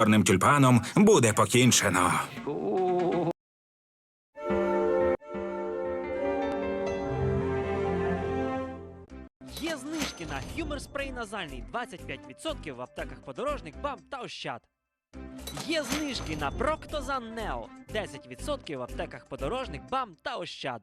чорним тюльпаном буде покінчено. Є знижки на Humor Spray назальний 25% в аптеках подорожник, бам та ощад. Є знижки на Проктозан Нео 10% в аптеках подорожник, бам та ощад.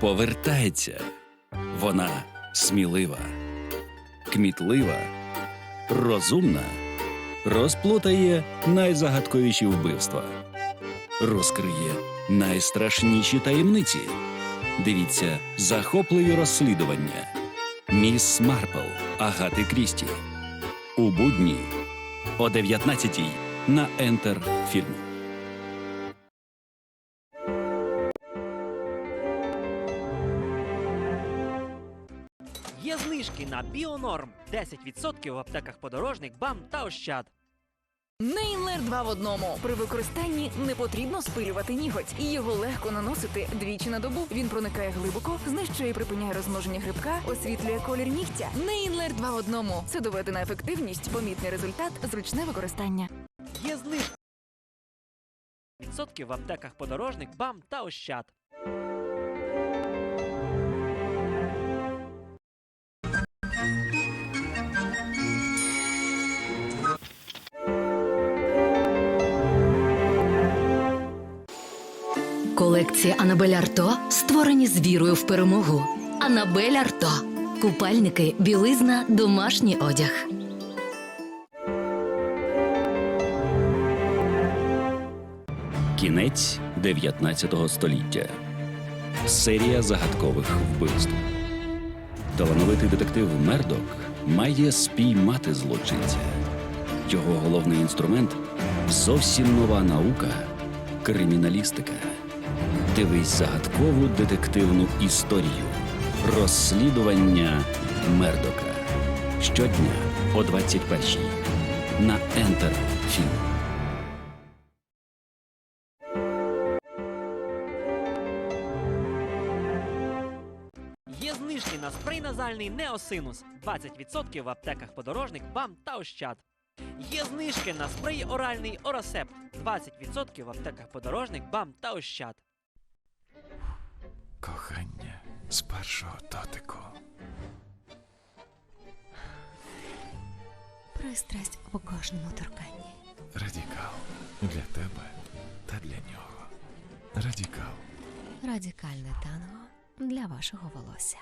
повертається. Вона смілива, кмітлива, розумна, розплутає найзагадковіші вбивства, розкриє найстрашніші таємниці. Дивіться захопливі розслідування. Міс Марпл Агати Крісті. У будні о 19 на Ентер Фільм. Є знижки на Біонорм 10% в аптеках подорожник, бам та ощад. Нейнлер 2 в одному. При використанні не потрібно спилювати ніготь, і його легко наносити двічі на добу. Він проникає глибоко, знищує і припиняє розмноження грибка, освітлює колір нігтя. Нейнлер 2 в одному. Це доведена ефективність, помітний результат, зручне використання. Є знижки відсотки в аптеках подорожник, бам та ощад. Колекція Анабель Арто створені з вірою в перемогу. Анабель Арто. Купальники, білизна, домашній одяг. Кінець 19 століття. Серія загадкових вбивств. Талановитий детектив Мердок має спіймати злочинця. Його головний інструмент зовсім нова наука криміналістика. Дивись загадкову детективну історію. Розслідування Мердока. Щодня о 21-й на Ентер Фільм. Є знижки на спрей назальний Неосинус 20% в аптеках подорожник, бам та ощад. Є знижки на спрей оральний Орасепт 20% в аптеках подорожник, бам та ощад. Кохання з першого дотику. Пристрасть у кожному торканні. Радікал для тебе та для нього. Радікал. Радикальне танго для вашого волосся.